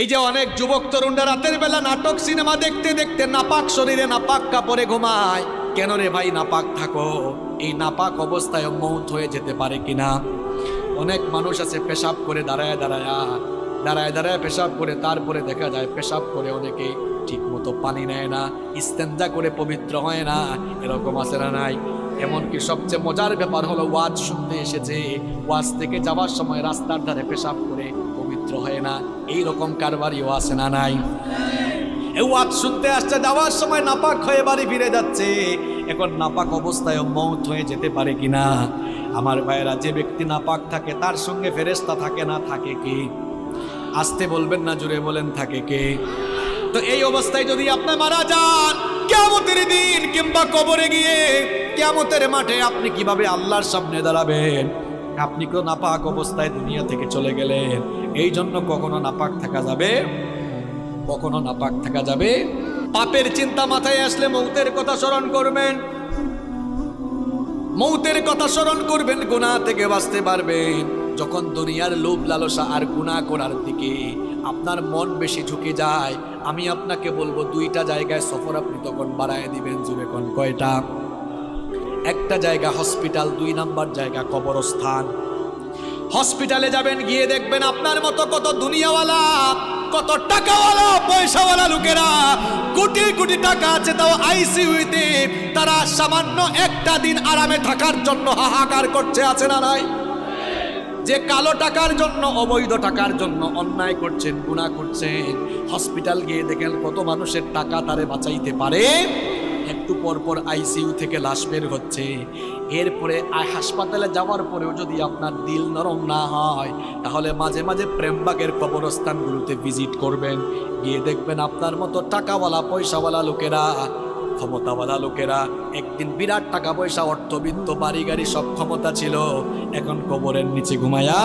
এই যে অনেক যুবক তরুণরা রাতের বেলা নাটক, সিনেমা দেখতে দেখতে নাপাক শরীরে নাপাক কাপড়ে ঘুমায়। কেন রে ভাই নাপাক থাকো? এই নাপাক অবস্থায় মৌত হয়ে যেতে পারে কিনা? অনেক মানুষ আছে পেশাব করে দাঁড়ায় দাঁড়ায় দাঁড়ায় দাঁড়ায় পেশাব করে, তারপরে দেখা যায় পেশাব করে অনেকে ঠিক মতো পানি নেয় না, ইস্তেঞ্জা করে পবিত্র হয় না, এরকম আছে না নাই? এমনকি সবচেয়ে মজার ব্যাপার হলো ওয়াজ শুনতে এসেছে। ওয়াজ থেকে যাওয়ার সময় রাস্তার ধারে পেশাব করে হয় না এই রকম কারবারিও আছে না নাই। ওয়াজ শুনতে আসছে, যাওয়ার সময় নাপাক হয়ে বাড়ি ফিরে যাচ্ছে। এখন নাপাক অবস্থায় মৌত হয়ে যেতে পারে কিনা? আমার ভাইয়েরা, যে ব্যক্তি নাপাক থাকে, তার সঙ্গে ফেরেস্তা থাকে না, থাকে কি? আসতে বলবেন না, জুড়ে বলেন, থাকে কে? তো এই অবস্থায় যদি আপনি মারা যান কেমতের দিন কিংবা কবরে গিয়ে কেমতের মাঠে আপনি কীভাবে আল্লাহর সামনে দাঁড়াবেন? আপনি কেউ নাপাক অবস্থায় দুনিয়া থেকে চলে গেলেন। এই জন্য কখনো নাপাক থাকা যাবে? কখনো নাপাক থাকা যাবে? পাপের চিন্তা মাথায় আসলে মৌতের কথা স্মরণ করবেন। মৌতের কথা স্মরণ করবেন গুণা থেকে বাঁচতে পারবেন। যখন দুনিয়ার লোভ লালসা আর গুণা করার দিকে আপনার মন বেশি ঝুঁকে যায়, আমি আপনাকে বলব, দুইটা জায়গায় সফর আপনি তখন বাড়ায় দিবেন জুড়ে কোন। কয়টা? একটা জায়গা হসপিটাল, দুই নাম্বার জায়গা কবরস্থান। হসপিটালে যাবেন, গিয়ে দেখবেন আপনার মতো কত দুনিয়াওয়ালা, কত টাকাওয়ালা, পয়সাওয়ালা লোকেরা কোটি কোটি টাকা আছে তাও আইসিইউতে। তারা সামান্য একটা দিন আরামে থাকার জন্য হাহাকার করছে, আছে না নাই? যে কালো টাকার জন্য, অবৈধ টাকার জন্য অন্যায় করছেন গুণা করছেন, হসপিটাল গিয়ে দেখেন কত মানুষের টাকা তারে বাঁচাইতে পারে। একটু পর পর আইসিইউ থেকে লাশ বের হচ্ছে। এরপরে হাসপাতালে যাওয়ার পরেও যদি আপনার দিল নরম না হয়, তাহলে মাঝে মাঝে প্রেমবাগের কবরস্থানগুলোতে ভিজিট করবেন। গিয়ে দেখবেন আপনার মতো টাকাওয়ালা, পয়সাওয়ালা লোকেরা, ক্ষমতাওয়ালা লোকেরা, একদিন বিরাট টাকা পয়সা, অর্থবিত্ত, বাড়ি গাড়ি সব ক্ষমতা ছিল, এখন কবরের নিচে ঘুমায়া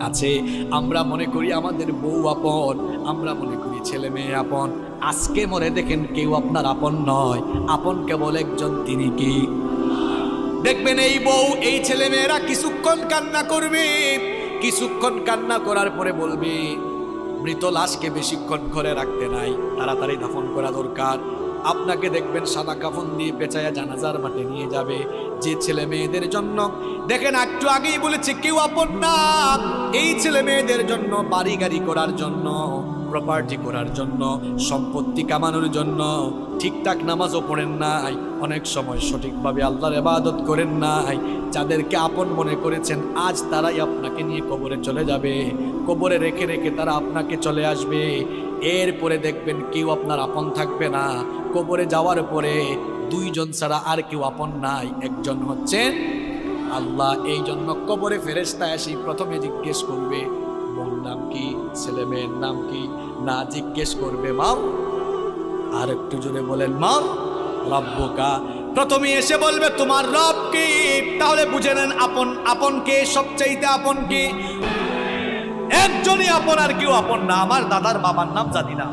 আছে। আমরা মনে করি আমাদের বউ আপন, আমরা মনে করি ছেলে মেয়ে আপন। আজকে মরে দেখেন কেউ আপনার আপন নয়, আপন কেবল একজন তিনি কি? দেখবেন এই বউ, এই ছেলে মেয়েরা কিছুক্ষণ কান্না করবে, কিছুক্ষণ কান্না করার পরে বলবে, মৃত লাশকে বেশিক্ষণ ঘরে রাখতে নাই, তাড়াতাড়ি দাফন করা দরকার। আপনাকে দেখবেন সাদা কাফন দিয়ে পেঁচায়া জানাজার মাঠে নিয়ে যাবে যে ছেলে মেয়েদের জন্য দেখেন একটু আগেই বলেছে, কেউ আপন না। এই ছেলে মেয়েদের জন্য, বাড়ি গাড়ি করার জন্য প্রপার্টি করার জন্য, সম্পত্তি কামানোর জন্য, ঠিকঠাক নামাজও পড়েন নাই, অনেক সময় সঠিকভাবে আল্লাহর এবাদত করেন নাই। যাদেরকে আপন মনে করেছেন, আজ তারাই আপনাকে নিয়ে কবরে চলে যাবে। কবরে রেখে রেখে তারা আপনাকে চলে আসবে। এরপরে দেখবেন কেউ আপনার আপন থাকবে না। কবরে যাওয়ার পরে দুইজন ছাড়া আর কেউ আপন নাই, একজন হচ্ছেন আল্লাহ। এই জন্য কবরে ফেরেস্তা আসি প্রথমে জিজ্ঞেস করবে বোন নাম কি? ছেলে মেয়ের নাম কি? না, জিজ্ঞেস করবে মাও আর একটু জোরে বলেন, মা। রব্বকা। প্রথমে এসে বলবে, তোমার রব কি? তাহলে বুঝে নেন, আপন আপন কে? সবচাইতে আপন কি? একজনই আপন আর কেউ আপন না। আমার দাদার বাবার নাম জানি না।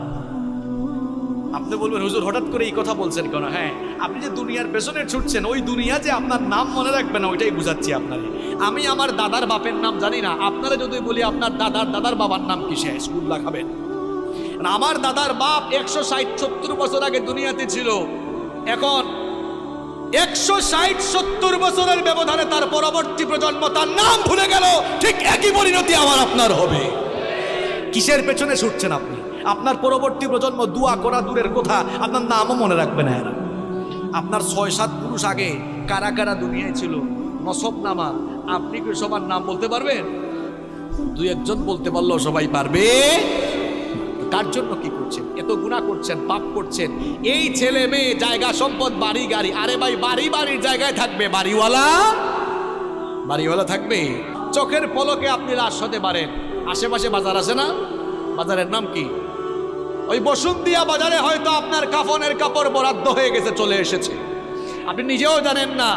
আপনি বলবেন হুজুর হঠাৎ করে এই কথা বলছেন কেন? হ্যাঁ আপনি যে দুনিয়ার পেছনে ছুটছেন ওই দুনিয়া যে আপনার নাম মনে রাখবে না ওইটাই বুঝাচ্ছি আপনারে আমি আমার দাদার বাপের নাম জানি না। আপনারা যদি বলি আপনার দাদার দাদার বাবার নাম কি সে স্কুল লাগাবেন না, আমার দাদার বাপ একশো ষাট সত্তর বছর আগে দুনিয়াতে ছিল। এখন একশো ষাট সত্তর বছরের ব্যবধানে তার পরবর্তী প্রজন্ম তার নাম ভুলে গেল। ঠিক একই পরিণতি আমার আপনার হবে। কিসের পেছনে ছুটছেন আপনি? আপনার পরবর্তী প্রজন্ম দুয়া করা দূরের কথা, আপনার নামও মনে রাখবে না এরা। আপনার ছয়, সাত পুরুষ আগে কারা কারা দুনিয়ায় ছিল? নসব নামা আপনি কি সবার নাম বলতে পারবেন? দু একজন বলতে পারলেও সবাই পারবে। কার জন্য কি করছেন? এত গুণা করছেন, পাপ করছেন। এই ছেলে মেয়ে, জায়গা, সম্পদ, বাড়ি, গাড়ি। আরে ভাই, বাড়ি, বাড়ির জায়গায় থাকবে। বাড়িওয়ালা? বাড়িওয়ালা থাকবে। চোখের পলকে আপনি লাশ হতে পারেন আশেপাশে বাজার আছে না? বাজারের নাম কি? ওই বসুন্তিয়া বাজারে হয়তো আপনার কাফনের কাপড় বরাদ্দ হয়ে গেছে, চলে এসেছে। আপনি নিজেও জানেন না,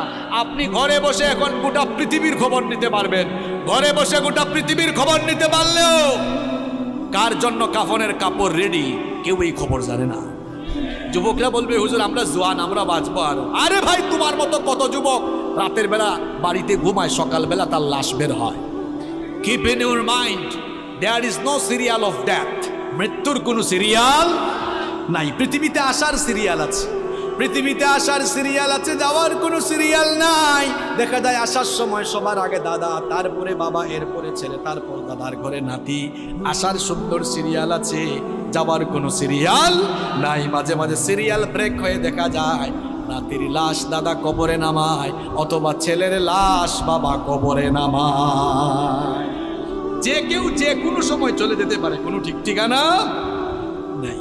আপনি ঘরে বসে এখন গোটা পৃথিবীর খবর নিতে পারবেন। ঘরে বসে গোটা পৃথিবীর খবর নিতে পারলেও কার জন্য কাফনের কাপড় রেডি কেউ এই খবর জানে না। যুবকরা বলবে, হুজুর, আমরা জোয়ান, আমরা বাঁচবো আরও আরে ভাই, তোমার মতো কত যুবক রাতের বেলা বাড়িতে ঘুমায়, সকালবেলা তার লাশ বের হয়। Keep in your mind there is no serial of death মৃত্যুর কোনো সিরিয়াল নাই। পৃথিবীতে আসার সিরিয়াল আছে। পৃথিবীতে আসার সিরিয়াল আছে, যাওয়ার কোনো সিরিয়াল নাই। দেখা যায় আসার সময় সবার আগে দাদা, তারপরে বাবা, এরপরে ছেলে, তারপর দাদার ঘরে নাতি। আসার সুন্দর সিরিয়াল আছে, যাওয়ার কোনো সিরিয়াল নাই। মাঝে মাঝে সিরিয়াল ব্রেক হয়ে দেখা যায়, নাতির লাশ দাদা কবরে নামায়, অথবা ছেলের লাশ বাবা কবরে নামায়। যে কেউ যে কোনো সময় চলে যেতে পারে, কোনো ঠিক ঠিকানা নাই।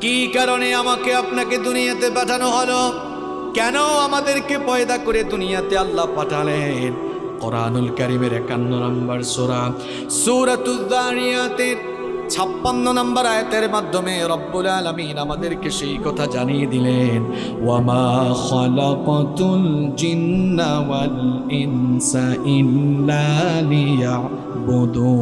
কি কারণে আমাকে আপনাকে দুনিয়াতে পাঠানো হলো? কেন আমাদেরকে পয়দা করে দুনিয়াতে আল্লাহ পাঠালেন? কোরআনুল কারিমের একান্ন নম্বর সোরা। সুরাতুদ্দারিয়াতের ছাপ্পান্ন নম্বর আয়াতের মাধ্যমে রব্বুল আলমিন আমাদেরকে সেই কথা জানিয়ে দিলেন, ওয়ামা খালাকাতুল জিন্না ওয়াল ইনসা ইল্লা লিয়াবুদুন।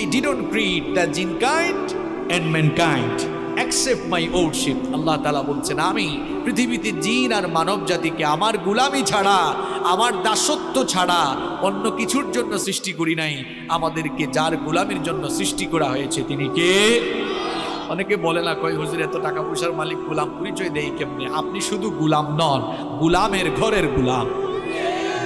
I didn't create the jinn kind and mankind, except my worship আল্লাহ তাআলা বলছেন, আমি পৃথিবীতে জিন আর মানব জাতিকে আমার গুলামি ছাড়া, আমার দাসত্ব ছাড়া অন্য কিছুর জন্য সৃষ্টি করি নাই। আমাদেরকে যার গুলামির জন্য সৃষ্টি করা হয়েছে, তিনি কে? অনেকে বলে না, কয়, হুজুর, এত টাকা পয়সার মালিক গুলাম, পরিচয় দেই কেমনে? আপনি শুধু গুলাম নন, গুলামের ঘরের গুলাম।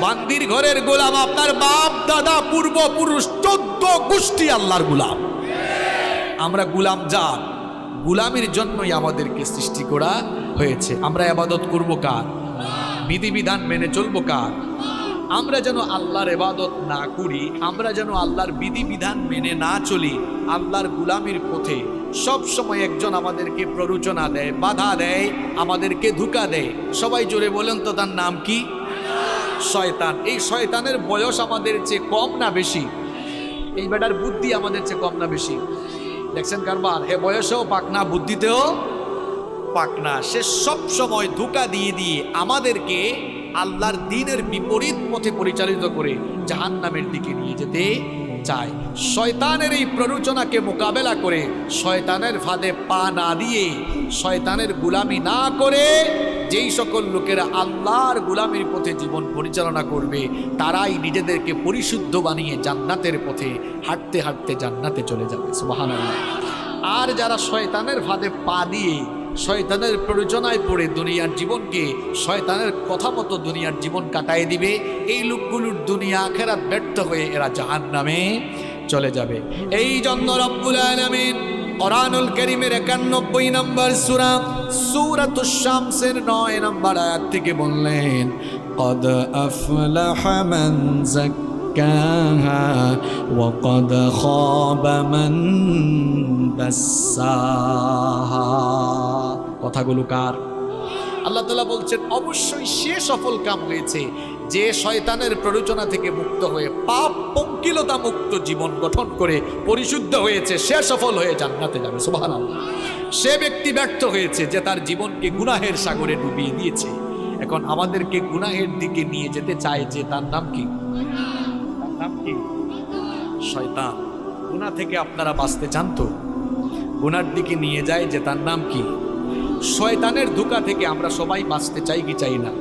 বান্দির ঘরের গোলাম, আপনার বাপ, দাদা, পূর্বপুরুষ, চোদ্দ গোষ্ঠী আল্লাহর গুলাম। আমরা গুলাম জাত গুলামের জন্যই আমাদেরকে সৃষ্টি করা হয়েছে। আমরা আবাদত করব কার? বিধিবিধান মেনে চলবো কার? আমরা যেন আল্লাহর এবাদত না করি, আমরা যেন আল্লাহর বিধিবিধান মেনে না চলি, আল্লাহর গুলামির পথে সব সময় একজন আমাদেরকে প্ররোচনা দেয়, বাধা দেয়, আমাদেরকে ধোকা দেয়। সবাই জোরে বলেন তো তার নাম কি? শয়তান। এই শয়তানের বয়স আমাদের চেয়ে কম না বেশি? এই বেটার বুদ্ধি আমাদের চেয়ে কম না বেশি? দেখছেন কারবার? হে বয়সেও পাকনা বুদ্ধিতেও পাকনা, সে সব সময় ধোকা দিয়ে দিয়ে আমাদেরকে আল্লাহর দিনের বিপরীত পথে পরিচালিত করে জাহান্নামের দিকে নিয়ে যেতে চায়। শয়তানের এই প্ররোচনাকে মোকাবেলা করে শয়তানের ফাঁদে পা না দিয়ে শয়তানের গুলামি না করে যেই সকল লোকেরা আল্লাহর গুলামির পথে জীবন পরিচালনা করবে, তারাই নিজেদেরকে পরিশুদ্ধ বানিয়ে জান্নাতের পথে হাঁটতে হাঁটতে জান্নাতে চলে যাবে। সুবহানাল্লাহ। আর যারা শয়তানের ফাঁদে পা দিয়ে শয়তানের প্রয়োজনায় পড়ে দুনিয়ার জীবনকে শয়তানের কথা মতো দুনিয়ার জীবন কাটায় দিবে। এই লোকগুলোর দুনিয়া আখেরাত ব্যর্থ হয়ে এরা জাহান নামে চলে যাবে। এই জন্য রব্বুল আলমিন কোরআনুল করিমের একানব্বই নম্বর সুরা সুরাত শামসের নয় নম্বর আয়াত থেকে বললেন, কদ আফলাহ মান زكاها وقد خاب من دساها কথাগুলো কার আল্লাহ তালা বলছেন অবশ্যই সে সফল কাম হয়েছে যে শয়তানের প্ররোচনা থেকে মুক্ত হয়ে পাপ পঙ্কিলতা মুক্ত জীবন গঠন করে পরিশুদ্ধ হয়েছে সে সফল হয়ে জান্নাতে যাবে সুবাহ সে ব্যক্তি ব্যর্থ হয়েছে যে তার জীবনকে গুনাহের সাগরে ডুবিয়ে দিয়েছে এখন আমাদেরকে গুনাহের দিকে নিয়ে যেতে চায় যে তার নাম কি তার নাম কি? শয়তান। গুনাহ থেকে আপনারা বাঁচতে চান তো? গুনার দিকে নিয়ে যায় যে তার নাম কি? শয়তানের ধোকা থেকে আমরা সবাই বাঁচতে চাই কি চাই না?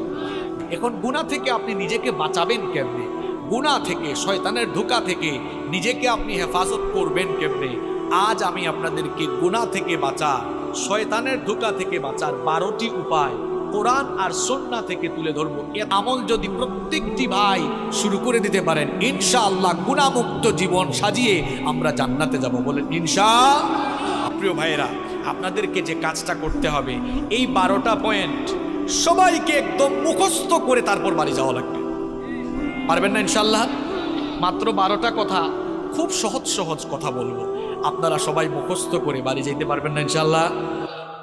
এখন গুণা থেকে আপনি নিজেকে বাঁচাবেন কেমনে? গুণা থেকে, শয়তানের ধোকা থেকে নিজেকে আপনি হেফাজত করবেন কেমনে? আজ আমি আপনাদেরকে গুণা থেকে বাঁচা, শয়তানের ধোকা থেকে বাঁচার বারোটি উপায় কোরআন আর সন্না থেকে তুলে ধরবো। এ আমল যদি প্রত্যেকটি ভাই শুরু করে দিতে পারেন, ইনশাআল্লাহ গুণামুক্ত জীবন সাজিয়ে আমরা জান্নাতে যাব বলেন, ইনশা প্রিয় ভাইয়েরা, আপনাদেরকে যে কাজটা করতে হবে, এই বারোটা পয়েন্ট সবাইকে একদম মুখস্থ করে তারপর বাড়ি যাওয়া লাগবে। পারবেন না ইনশাল্লাহ মাত্র বারোটা কথা, খুব সহজ সহজ কথা বলব। আপনারা সবাই মুখস্থ করে বাড়ি যেতে পারবেন না ইনশাল্লাহ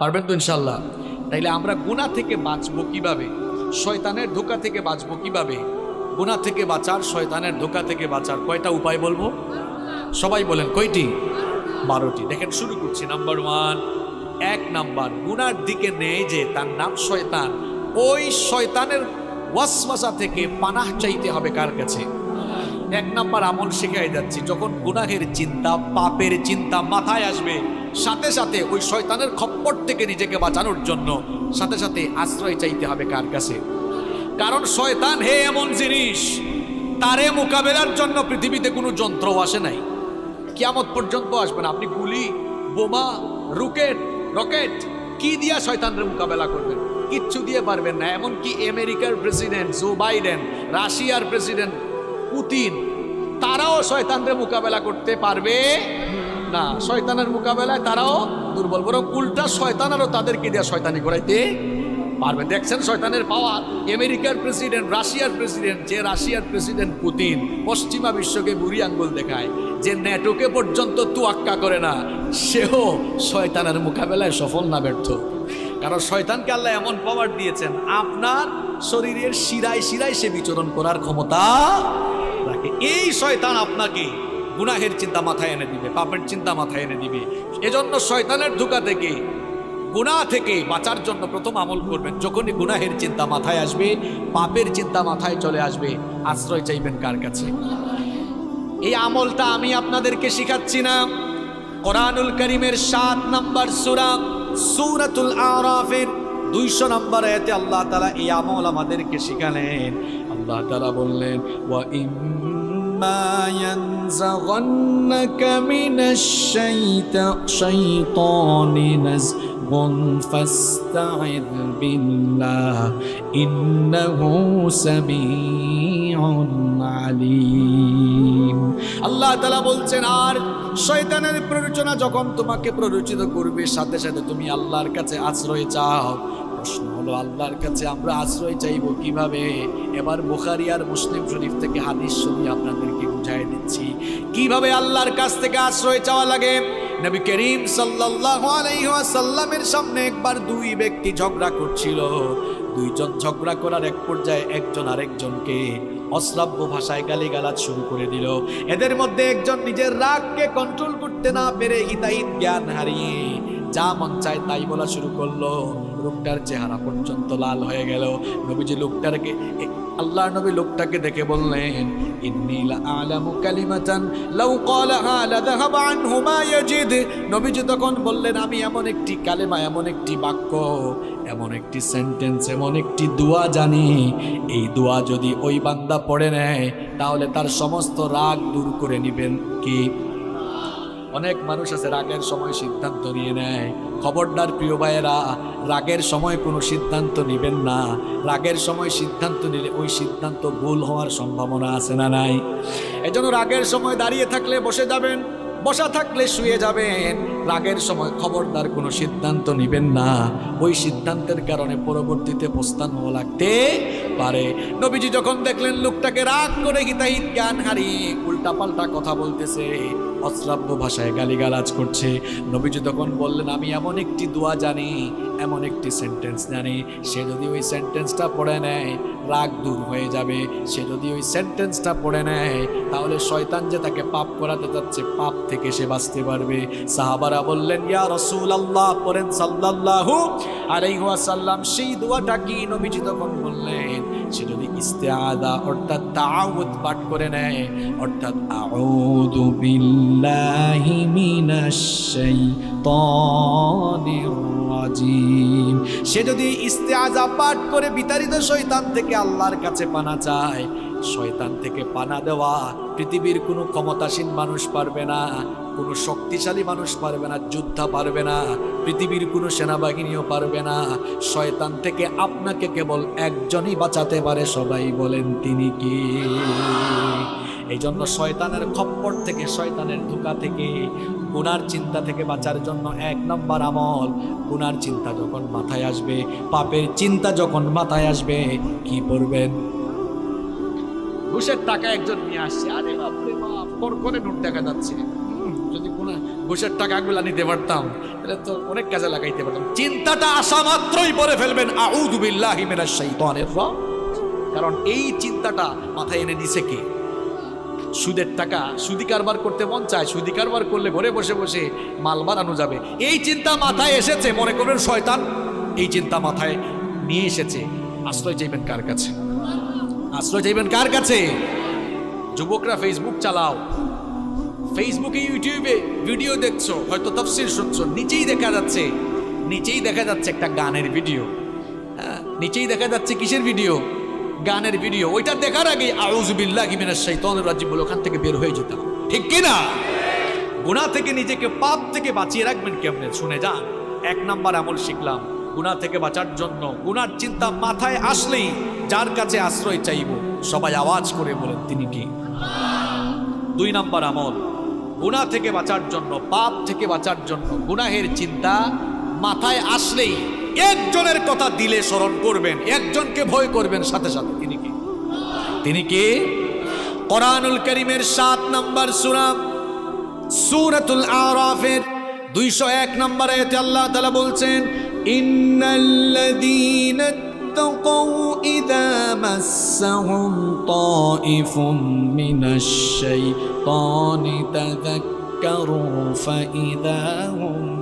পারবেন তো ইনশাল্লাহ তাইলে আমরা গুণা থেকে বাঁচবো কীভাবে? শয়তানের ধোকা থেকে বাঁচবো কীভাবে? গুণা থেকে বাঁচার, শয়তানের ধোকা থেকে বাঁচার কয়টা উপায় বলব? সবাই বলেন, কয়টি? বারোটি। দেখেন, শুরু করছি। নাম্বার ওয়ান এক নাম্বার গুনার দিকে নেই যে তার নাম শয়তান। ওই শয়তানের ওয়াসওয়াসা থেকে পানাহ চাইতে হবে কার কাছে? এক নাম্বার আমল শিখাই যাচ্ছি, যখন গুনাহের চিন্তা, পাপের চিন্তা মাথায় আসবে সাথে সাথে ওই শয়তানের খপ্পর থেকে নিজেকে বাঁচানোর জন্য সাথে সাথে আশ্রয় চাইতে হবে কার কাছে? কারণ শয়তান হে এমন জিনিস, তারে মোকাবেলার জন্য পৃথিবীতে কোনো যন্ত্র আসে নাই। কিয়ামত পর্যন্ত আসবেন আপনি গুলি, বোমা, রুকেট, রকেট, কি দিয়া শয়তানের মোকাবেলা করবেন? কিচ্ছু দিয়ে পারবেন না। এমনকি আমেরিকার প্রেসিডেন্ট, জো বাইডেন, রাশিয়ার প্রেসিডেন্ট পুতিন, তারাও শয়তানদের মোকাবেলা করতে পারবে না, শয়তানের মোকাবেলায় তারাও দুর্বল। বরং উল্টা শয়তানেরও তাদেরকে দেওয়া শয়তানি করাইতে পারবে। দেখছেন শয়তানের পাওয়ার? আমেরিকার প্রেসিডেন্ট, রাশিয়ার প্রেসিডেন্ট, যে রাশিয়ার প্রেসিডেন্ট পুতিন পশ্চিমা বিশ্বকে বুড়ি আঙ্গুল দেখায়, যে নেটোকে পর্যন্ত তুয়াক্কা করে না, সেও শয়তানের মোকাবেলায় সফল না ব্যর্থ। কারণ শয়তানকে আল্লাহ এমন পাওয়ার দিয়েছেন, আপনার শরীরের শিরায় শিরায় সে বিচরণ করার ক্ষমতা রাখে। এই শয়তান আপনাকে গুনাহের চিন্তা মাথায় এনে দিবে, পাপের চিন্তা মাথায় এনে দিবে। এজন্য শয়তানের ধোকা থেকে, গুনাহ থেকে বাঁচার জন্য প্রথম আমল করবেন। যখনই গুনাহের চিন্তা মাথায় আসবে, পাপের চিন্তা মাথায় চলে আসবে, আশ্রয় চাইবেন কার কাছে? এই আমলটা আমি আপনাদেরকে শিখাচ্ছি না। কোরআনুল করিমের সাত নম্বর সুরা, সুরাতুল আরাফের দুইশো নম্বর এতে আল্লাহ তালা এই আমল আমাদেরকে শিখালেন। আল্লাহ তালা বললেন, ওয়া ইম্মা ينزغنك من الشيطان نزغ فاستعذ بالله إنه سميع عليم আল্লাহ তালা বলছেন আর শয়তানের প্ররোচনা যখন তোমাকে প্ররোচিত করবে সাথে সাথে তুমি আল্লাহর কাছে আশ্রয় চাও প্রশ্ন হলো, আল্লাহর কাছে আমরা আশ্রয় চাইব কীভাবে? এবার বুখারি আর মুসলিম শরীফ থেকে হাদিস শুনি আপনাদেরকে বুঝাই দিচ্ছি। কীভাবে আল্লাহর কাছ থেকে আশ্রয় চাওয়া লাগে? নবী করিম সাল্লাল্লাহু আলাইহি ওয়াসাল্লামের সামনে একবার দুই ব্যক্তি ঝগড়া করছিল। দুইজন ঝগড়া করার এক পর্যায়ে একজন আরেকজনকে অশ্রাব্য ভাষায় গালিগালাজ শুরু করে দিল। এদের মধ্যে একজন নিজের রাগকে কন্ট্রোল করতে না পেরে হিতাহিত জ্ঞান হারিয়ে যা মন চায় তাই বলা শুরু করল। লোকটার চেহারা পর্যন্ত লাল হয়ে গেল। নবীজি লোকটাকে আল্লাহ নবী লোকটাকে দেখে বললেন নবীজি তখন বললেন, আমি এমন একটি কালেমা, এমন একটি বাক্য, এমন একটি সেন্টেন্স এমন একটি দোয়া জানি। এই দোয়া যদি ওই বান্দা পড়ে নেয়, তাহলে তার সমস্ত রাগ দূর করে নিবেন কি? অনেক মানুষ আছে, রাগের সময় সিদ্ধান্ত নিয়ে নেয়। খবরদার প্রিয় ভাইয়েরা, রাগের সময় কোনো সিদ্ধান্ত নেবেন না। রাগের সময় সিদ্ধান্ত নিলে ওই সিদ্ধান্ত ভুল হওয়ার সম্ভাবনা আছে না নাই? এজন্য রাগের সময় দাঁড়িয়ে থাকলে বসে যাবেন, বসা থাকলে শুয়ে যাবেন। রাগের সময় খবরদার কোনো সিদ্ধান্ত নেবেন না। ওই সিদ্ধান্তের কারণে পরবর্তীতে প্রস্থান হওয়া লাগতে পারে। নবীজি যখন দেখলেন লোকটাকে রাগ করে হিতাহিত জ্ঞান হারিয়ে উল্টাপাল্টা কথা বলতেছে, অশ্রাব্য ভাষায় গালিগালাজ করছে। নবীজি তখন বললেন, আমি এমন একটি দোয়া জানি, এমন একটি সেন্টেন্স জানি, সে যদি ওই সেন্টেন্সটা পড়ে নেয়, রাগ দূর হয়ে যাবে। সে যদি ওই সেন্টেন্সটা পড়ে নেয়, তাহলে শয়তান যে তাকে পাপ করাতে যাচ্ছে, পাপ থেকে সে বাঁচতে পারবে। সাহাবারা বললেন, ইয়া রসুল আল্লাহ পড়েন সাল্লাল্লাহু আলাইহি ওয়াসাল্লাম। সেই দোয়াটা কি নবীজি তখন বললেন, সে যদি ইস্তেআদা, অর্থাৎ তাআউদ পাঠ করে নেয়, অর্থাৎ আউযু বিল্লাহি মিনাশ শাইতানির রাজিম। সে যদি ইস্তেআজা পাঠ করে বিতাড়িত শয়তান থেকে আল্লাহর কাছে পানা চায়, শয়তান থেকে পানা দেওয়া পৃথিবীর কোনো ক্ষমতাসীন মানুষ পারবে না। কোনো শক্তিশালী মানুষ পারবে না, যোদ্ধা পারবে না, পৃথিবীর কোনো সেনাবাহিনীও পারবে না। শয়তান থেকে আপনাকে কেবল একজনই বাঁচাতে পারে, সবাই বলেন তিনি কি? এই জন্য শয়তানের খপ্পর থেকে, শয়তানের ধোকা থেকে, গুনার চিন্তা থেকে বাঁচার জন্য এক নম্বর আমল, গুনার চিন্তা যখন মাথায় আসবে, পাপের চিন্তা যখন মাথায় আসবে, কি করবেন ঘুষের টাকা একজন নিয়ে আসছে। আরে বাপরে বাপ করে নোট দেখা যাচ্ছে। যদি কোনো ঘুষের টাকাগুলা নিতে পারতাম, তাহলে তো অনেক কাজে লাগাইতে পারতাম। চিন্তাটা আসা মাত্রই পরে ফেলবেন। কারণ এই চিন্তাটা মাথায় এনে দিছে কে? সুদের টাকা সুদি কারবার করতে মন চায়, সুদি কারবার করলে ঘরে বসে বসে মাল বানানো যাবে। এই চিন্তা মাথায় এসেছে, মনে করবেন শয়তান? এই চিন্তা মাথায় নিয়ে এসেছে। আশ্রয় চাইবেন কার কাছে? আশ্রয় চাইবেন কার কাছে? যুবকরা ফেসবুক চালাও। ফেসবুকে ইউটিউবে ভিডিও দেখছ, হয়তো তফসিল শুনছো, নিচেই দেখা যাচ্ছে, নিচেই দেখা যাচ্ছে একটা গানের ভিডিও হ্যাঁ নিচেই দেখা যাচ্ছে কিসের ভিডিও গানের ভিডিও ওইটা দেখার আগে আউজুবিল্লাহ মিনাশ শাইতানির রাজিম বলে ওখান থেকে বের হয়ে যেতাম। ঠিক কি না? গুণা থেকে নিজেকে পাপ থেকে বাঁচিয়ে রাখবেন কেমনে? শুনে যান। এক নাম্বার আমল শিখলাম। গুণা থেকে বাঁচার জন্য গুনার চিন্তা মাথায় আসলেই যার কাছে আশ্রয় চাইব, সবাই আওয়াজ করে বলেন, তিনি কি? দুই নাম্বার আমল। গুণা থেকে বাঁচার জন্য, পাপ থেকে বাঁচার জন্য গুনাহের চিন্তা মাথায় আসলেই একজনের কথা দিলে স্মরণ করবেন, একজনকে ভয় করবেন সাথে সাথে। তিনি কি? তিনি কি? কোরআনুল করিমের সাত নম্বর সুরাম সুরাতুল আরাফের দুইশো এক নম্বরে আল্লাহ তালা বলছেন, ইন্নাল্লাযীনা اتقوا إذا مسهم طائف من الشيطان تذكروا فإذا هم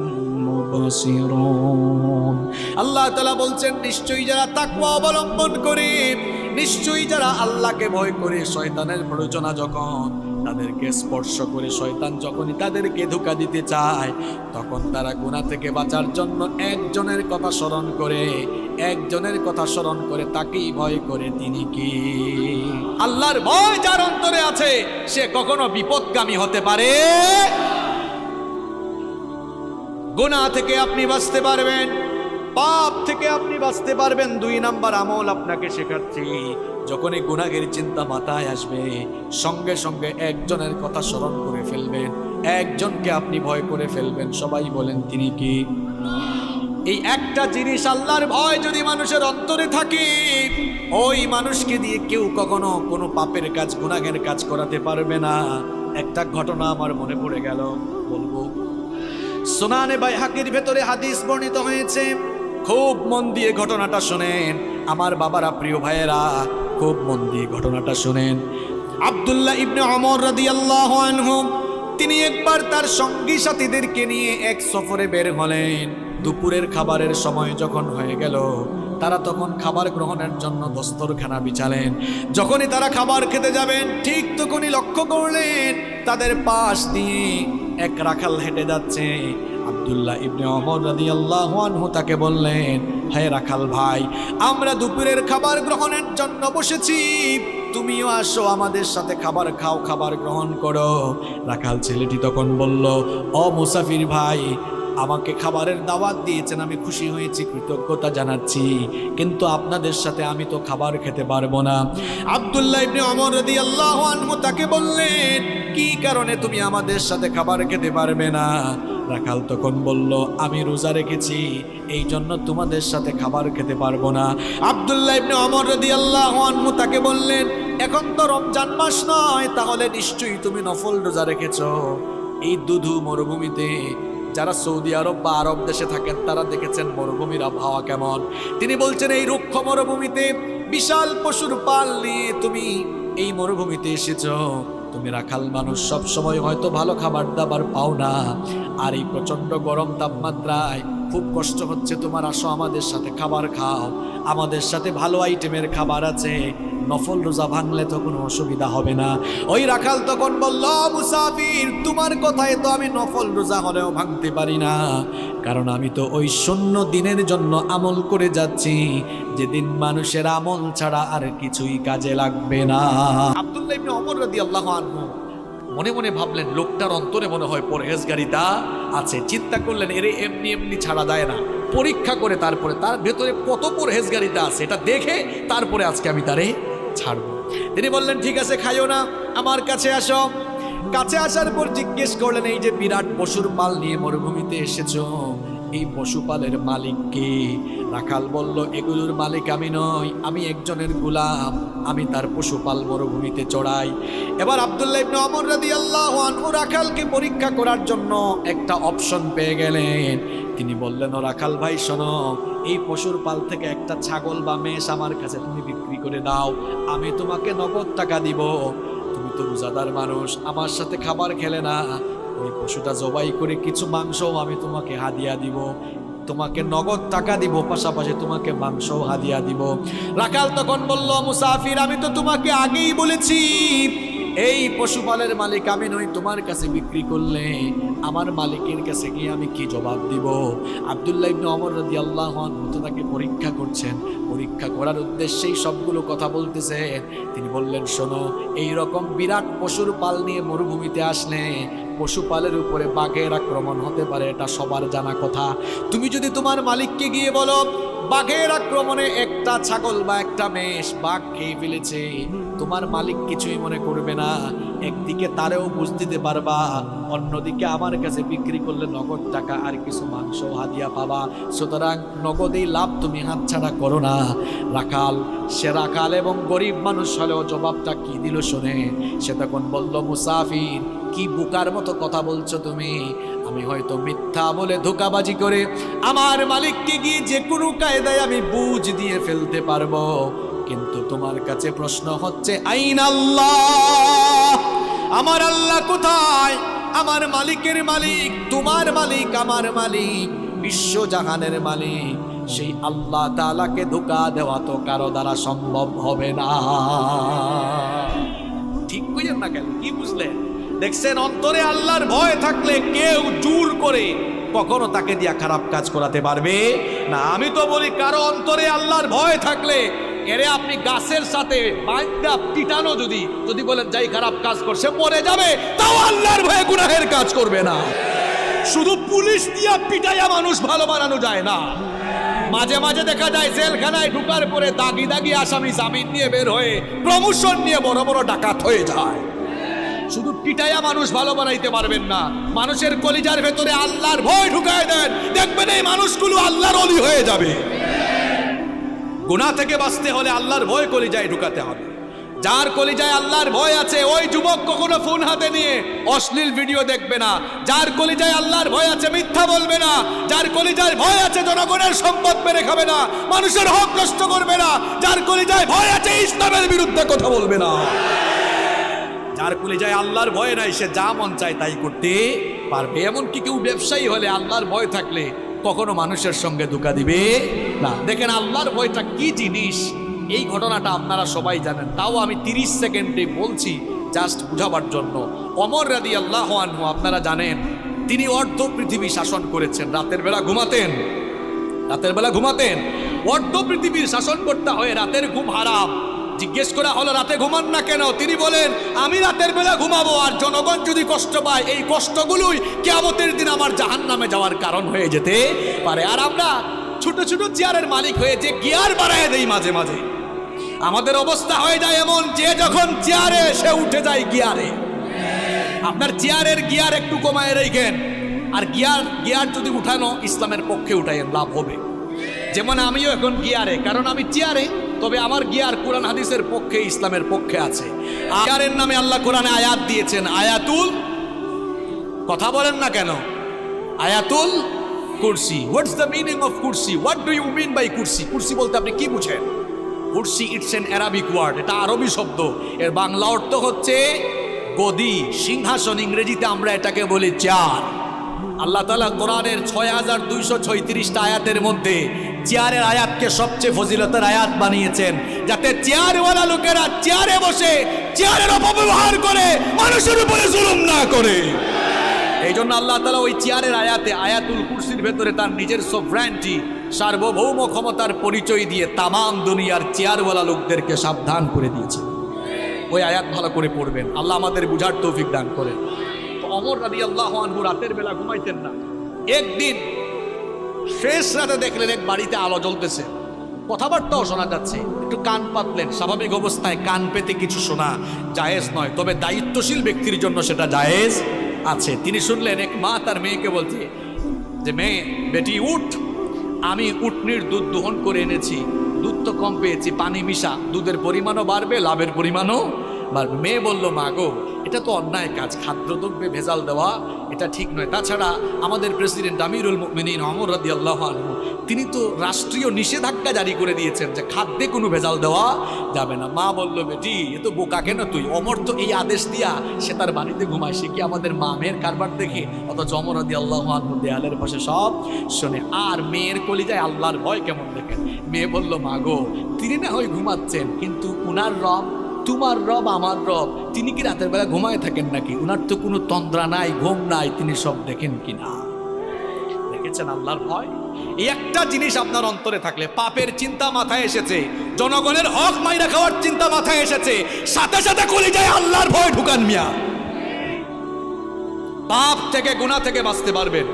মুবসিরুন আল্লাহ তাআলা বলছেন নিশ্চয়ই যারা তাকওয়া অবলম্বন করে নিশ্চয়ই যারা আল্লাহকে ভয় করে শয়তানের প্ররোচনা যখন তাদেরকে স্পর্শ করে শয়তান যখনই তাদেরকে ধোকা দিতে চায় তখন তারা গুনাহ থেকে বাঁচার জন্য একজনের কথা স্মরণ করে একজনের কথা স্মরণ করে তাকেই ভয় করে তিনি কি? আল্লাহর ভয় যার অন্তরে আছে, সে কখনো বিপদগামী হতে পারে? গুনাহ থেকে আপনি বাঁচতে পারবেন, পাপ থেকে আপনি বাঁচতে পারবেন, দুই নাম্বার আমল আপনাকে শেখাচ্ছি। যখনই গুনাহের চিন্তা মাথায় আসবে, সঙ্গে সঙ্গে একজনের কথা স্মরণ করে ফেলবেন, একজনকে আপনি ভয় করে ফেলবেন, সবাই বলেন তিনি কি? এই একটা জিনিস আল্লাহর ভয়, যদি মানুষের অন্তরে থাকে, ওই মানুষকে দিয়ে কেউ কখনো কোনো পাপের কাজ, গুনাহের কাজ করাতে পারবে না। একটা ঘটনা আমার মনে পড়ে গেল, বলব। সোনানে বাই হাকির ভেতরে হাদিস বর্ণিত হয়েছে, খুব মন দিয়ে ঘটনাটা শোনেন। আমার বাবারা, প্রিয় ভাইয়েরা, খুব মন দিয়ে ঘটনাটা শোনেন। আব্দুল্লাহ ইবনে অমর রাদিয়াল্লাহু আনহু, তিনি একবার তার সঙ্গী সাথীদেরকে নিয়ে এক সফরে বের হলেন। দুপুরের খাবারের সময় যখন হয়ে গেল, তারা তখন খাবার গ্রহণের জন্য দস্তরখানা বিছালেন। যখনই তারা খাবার খেতে যাবেন, ঠিক তখনই লক্ষ্য করলেন, তাদের পাশ দিয়ে এক রাখাল হেঁটে যাচ্ছে। আব্দুল্লাহ ইবনে অমর রাদিয়াল্লাহু আনহু তাকে বললেন, হে রাখাল ভাই, আমরা দুপুরের খাবার গ্রহণের জন্য বসেছি। তুমিও আসো, আমাদের সাথে খাবার খাও, খাবার গ্রহণ করো। রাখাল ছেলেটি তখন বলল, ও মুসাফির ভাই আমাকে খাবারের দাওয়াত দিয়েছেন, আমি খুশি হয়েছি, কৃতজ্ঞতা জানাচ্ছি। কিন্তু আপনাদের সাথে আমি তো খাবার খেতে পারব না। আব্দুল্লাহ ইবনে ওমর রাদিয়াল্লাহু আনহু তাকে বললেন, কি কারণে তুমি আমাদের সাথে খাবার খেতে পারবে না? রাখাল তখন বলল, আমি রোজা রেখেছি এই জন্য তোমাদের সাথে খাবার খেতে পারব না। আব্দুল্লাহ ইবনে ওমর রাদিয়াল্লাহু আনহু তাকে বললেন, এখন তো রমজান মাস নয়, তাহলে নিশ্চয়ই তুমি নফল রোজা রেখেছো। এই দুধু মরুভূমিতে যারা সৌদি আরব বা আরব দেশে থাকেন, তারা দেখেছেন মরুভূমির আবহাওয়া কেমন। তিনি বলছেন, এই রুক্ষ মরুভূমিতে বিশাল পশুর পাল নিয়ে তুমি এই মরুভূমিতে এসেছ। তুমি রাখাল মানুষ সব সময় হয়তো ভালো খাবার দাবার পাও না। আর এই প্রচণ্ড গরম তাপমাত্রায় খুব কষ্ট হচ্ছে, তোমার আসো আমাদের সাথে খাবার খাও। আমাদের সাথে ভালো আইটেমের খাবার আছে, নফল রোজা ভাঙলে তো কোনো অসুবিধা হবে না। ওই রাখাল তখন বলল মুসাফির, তোমার কথায় তো আমি নফল রোজা হলেও ভাঙতে পারি না। কারণ আমি তো ওই শূন্য দিনের জন্য আমল করে যাচ্ছি। যেদিন মানুষের আমল ছাড়া আর কিছুই কাজে লাগবে না। আব্দুল্লাহ ইবনে ওমর রাদিয়াল্লাহু আনহু মনে মনে ভাবলেন, লোকটার অন্তরে মনে হয় পরহেজগারিতা আছে। চিন্তা করলেন, এরে এমনি এমনি ছাড়া দেয় না। পরীক্ষা করে তারপরে, তার ভেতরে কত পরহেজগারিতা আছে, এটা দেখে তারপরে আজকে আমি তারে ছাড়বো। তিনি বললেন, ঠিক আছে, খাইও না, আমার কাছে আসো। কাছে আসার পর জিজ্ঞেস করলেন, এই যে বিরাট পশুর পাল নিয়ে মরুভূমিতে এসেছ এই পশুপালের মালিক কে? রাখাল বলল, এগুলোর মালিক আমি নই, আমি একজনের গুলাম। আমি তার পশুপাল মরুভূমিতে চড়াই। এবার আব্দুল্লাহ ইবনে ওমর রাদিয়াল্লাহু আনহু রাখালকে পরীক্ষা করার জন্য একটা অপশন পেয়ে গেলেন। তিনি বললেন, ও রাখাল ভাই, শোনো, এই পশুর পাল থেকে একটা ছাগল বা মেষ আমার কাছে তুমি বিক্রি করে দাও, আমি তোমাকে নগদ টাকা দিব। তুমি তো রোজাদার মানুষ, আমার সাথে খাবার খেলে না। ওই পশুটা জবাই করে কিছু মাংস আমি তোমাকে হাদিয়া দিব। তোমাকে নগদ টাকা দিব, পাশাপাশি তোমাকে মাংস হাদিয়া দিব। রাখাল তখন বলল, মুসাফির, আমি তো তোমাকে আগেই বলেছি, এই পশুপালের মালিক আমি নই, তোমার কাছে বিক্রি করলে আমার মালিকের কাছে গিয়ে আমি কি জবাব দিব? আবদুল্লাহ ইবনে অমর রাদি আল্লাহ তো তাকে পরীক্ষা করছেন। পরীক্ষা করার উদ্দেশ্যেই সবগুলো কথা বলতেছে। তিনি বললেন, শোনো এই রকম বিরাট পশুর পাল নিয়ে মরুভূমিতে আসলে পশুপালের উপরে বাঘের আক্রমণ হতে পারে, এটা সবার জানা কথা। তুমি যদি তোমার মালিককে গিয়ে বলো বাঘের আক্রমণে একটা ছাগল বা একটা মেষ বাঘ খেয়ে ফেলেছে। তোমার মালিক কিছুই মনে করবে না। একদিকে তারেও বুঝ দিতে পারবা, অন্যদিকে আমার কাছে বিক্রি করলে নগদ টাকা আর কিছু মাংস হাদিয়া পাবা। সুতরাং নগদেই লাভ তুমি হাতছাড়া করো না। রাখাল, সে রাখাল এবং গরিব মানুষ হলেও জবাবটা কি দিল শুনে। সে তখন বলল, মুসাফির কি বুকার মতো কথা বলছো তুমি? আমি হয়তো মিথ্যা বলে ধোকাবাজি করে আমার মালিককে গিয়ে যে কোনো কায়দায় আমি বুঝ দিয়ে ফেলতে পারব। কিন্তু তোমার কাছে প্রশ্ন হচ্ছে, আইন আল্লাহ! আমার আল্লাহ কোথায়? আমার মালিকের মালিক, তোমার মালিক, আমার মালিক বিশ্ব জাহানের মালিক। সেই আল্লাহ তালাকে ধোকা দেওয়া তো কারও দ্বারা সম্ভব হবে না। ঠিক বুঝেন না কেন? কি বুঝলেন? দেখছেন, অন্তরে আল্লাহর ভয় থাকলে কেউ জোর করে কখনো তাকে দিয়া খারাপ কাজ করাতে পারবে না। আমি তো বলি, কারও অন্তরে আল্লাহর ভয় থাকলে এরে আপনি গাছের সাথে বাইন্দা পিটানো যদি যদি বলেন, যাই খারাপ কাজ করছে মরে যাবে তাও আল্লাহর ভয়ে গুনাহের কাজ করবে না। শুধু পুলিশ দিয়া পিটাইয়া মানুষ ভালো বানানো যায় না। মাঝে মাঝে দেখা যায়, জেলখানায় ঢুকার পরে দাগি দাগি আসামি জামিন নিয়ে বের হয়ে প্রমোশন নিয়ে বড় বড় ডাকাত হয়ে যায়। শুধু পিটাইয়া মানুষ ভালো বানাইতে পারবেন না। মানুষের কলিজার ভেতরে আল্লাহর ভয় ঢুকায় দেন। দেখবেন এই মানুষগুলো আল্লাহর অলি হয়ে যাবে। গুনাহ থেকে বাঁচতে হলে আল্লাহর ভয় কলিজায় ঢুকাতে হবে। যার কলিজায় আল্লাহর ভয় আছে, ওই যুবক কখনো ফোন হাতে নিয়ে অশ্লীল ভিডিও দেখবে না। যার কলিজায় আল্লাহর ভয় আছে, মিথ্যা বলবে না। যার কলিজায় ভয় আছে, জনগণের সম্পদ মেরে খাবে না। মানুষের হক নষ্ট করবে না। যার কলিজায় ভয় আছে, ইসলামের বিরুদ্ধে কথা বলবে না। যার যায় আল্লাহর ভয় নাই, সে যা মন চায় তাই করতে পারবে। এমনকি কেউ ব্যবসায়ী হলে আল্লাহর ভয় থাকলে কখনো মানুষের সঙ্গে ধোকা দিবে না। দেখেন আল্লাহর ভয়টা কি জিনিস? এই ঘটনাটা আপনারা সবাই জানেন। তাও আমি তিরিশ সেকেন্ডে বলছি জাস্ট বুঝাবার জন্য। অমর রাদি আল্লাহ আনহু, আপনারা জানেন, তিনি অর্ধ পৃথিবী শাসন করেছেন। রাতের বেলা ঘুমাতেন। রাতের বেলা ঘুমাতেন। অর্ধ পৃথিবীর শাসন করতে হয় রাতের ঘুম হারাম। জিজ্ঞেস করা হলো, রাতে ঘুমান না কেন? তিনি বলেন, আমি রাতের বেলা ঘুমাবো আর জনগণ যদি কষ্ট পায়, এই কষ্টগুলোই কেয়ামতের দিন আমার জাহান নামে যাওয়ার কারণ হয়ে যেতে পারে। আর আমরা ছোট ছোট চেয়ারের মালিক হয়ে যে গিয়ার বাড়ায় দেই মাঝে মাঝে, আমাদের অবস্থা হয়ে যায় এমন যে যখন চেয়ারে সে উঠে যায় গিয়ারে। আপনার চেয়ারের গিয়ার একটু কমায় রেখেন, আর গিয়ার গিয়ার যদি উঠানো, ইসলামের পক্ষে উঠাইয়েন লাভ হবে। যেমন আমিও এখন গিয়ারে, কারণ আমি চেয়ারে তবে আমার গিয়ার কোরআন হাদিসের পক্ষে, ইসলামের পক্ষে আছে। গিয়ারের নামে আল্লাহ কোরআনে আয়াত দিয়েছেন, আয়াতুল কথা বলেন না কেন? আয়াতুল কুরসি। What's the meaning of Kursi? What do you mean by কুরসি? কুরসি বলতে আপনি কি বুঝেন? কুরসি ইটস এন অ্যারাবিক ওয়ার্ড এটা আরবি শব্দ। এর বাংলা অর্থ হচ্ছে গদি, সিংহাসন, ইংরেজিতে আমরা এটাকে বলি চেয়ার আল্লাহ তালা কোরআনের ছয় হাজার দুইশো ছয়ত্রিশটা আয়াতের মধ্যে চেয়ারের আয়াতকে সবচেয়ে ফজিলতের আয়াত বানিয়েছেন। যাতে চেয়ারওয়ালা লোকেরা চেয়ারে বসে চেয়ারের অপব্যবহার করে, মানুষের উপরে জুলুম না করে। এই জন্য আল্লাহ তালা ওই চেয়ারের আয়াতে আয়াতুল কুরসির ভেতরে তার নিজের সোভ্রান্টি সার্বভৌম ক্ষমতার পরিচয় দিয়ে তামাম দুনিয়ার চেয়ারওয়ালা লোকদেরকে সাবধান করে দিয়েছে। ওই আয়াত ভালো করে পড়বেন। আল্লাহ আমাদের বুঝার তৌফিক দান করে তো অমর রাদি আল্লাহ আনহু রাতের বেলা ঘুমাইতেন না। একদিন শেষ রাতে দেখলেন এক বাড়িতে আলো জ্বলতেছে। কথাবার্তাও শোনা যাচ্ছে। একটু কান পাতলেন। স্বাভাবিক অবস্থায় কান পেতে কিছু শোনা জায়েজ নয়, তবে দায়িত্বশীল ব্যক্তির জন্য সেটা জায়েজ আছে। তিনি শুনলেন এক মা তার মেয়েকে বলছে, যে মেয়ে, বেটি, উঠ। আমি উটনির দুধ দোহন করে এনেছি। দুধ তো কম পেয়েছি, পানি মিশা। দুধের পরিমাণও বাড়বে, লাভের পরিমাণও মেয়ে বলল, মা গো, এটা তো অন্যায় কাজ। খাদ্যদ্রব্যে ভেজাল দেওয়া, এটা ঠিক নয়। তাছাড়া আমাদের প্রেসিডেন্ট আমিরুল মিনীন অমর রাদি আল্লাহ তিনি তো রাষ্ট্রীয় নিষেধাজ্ঞা জারি করে দিয়েছেন যে খাদ্যে কোনো ভেজাল দেওয়া যাবে না। মা বলল, বেটি, এ তো বোকা কেন তুই? অমর তো এই আদেশ দিয়া সে তার বাড়িতে ঘুমায়। সে কি আমাদের মা মেয়ের কারবার দেখে? অথচ অমর রাদি আল্লাহ দেয়ালের পাশে সব শোনে। আর মেয়ের কলিজায় আল্লাহর ভয় কেমন দেখেন? মেয়ে বলল, মা গো, তিনি না হয় ঘুমাচ্ছেন, কিন্তু উনার রব তোমার রব আমার রব, তিনি কি রাতের বেলা ঘুমায় থাকেন নাকি? ওনার তো কোনো তন্দ্রা নাই, ঘুম নাই, তিনি সব দেখেন কি না? দেখেছেন আল্লাহর ভয়? এই একটা জিনিস আপনার অন্তরে থাকলে, পাপের চিন্তা মাথায় এসেছে, জনগণের হক মাইরা খাওয়ার চিন্তা মাথায় এসেছে, সাথে সাথে কলি যায় আল্লাহর ভয় ঢুকান মিয়া। পাপ থেকে গুণা থেকে বাঁচতে পারবেন।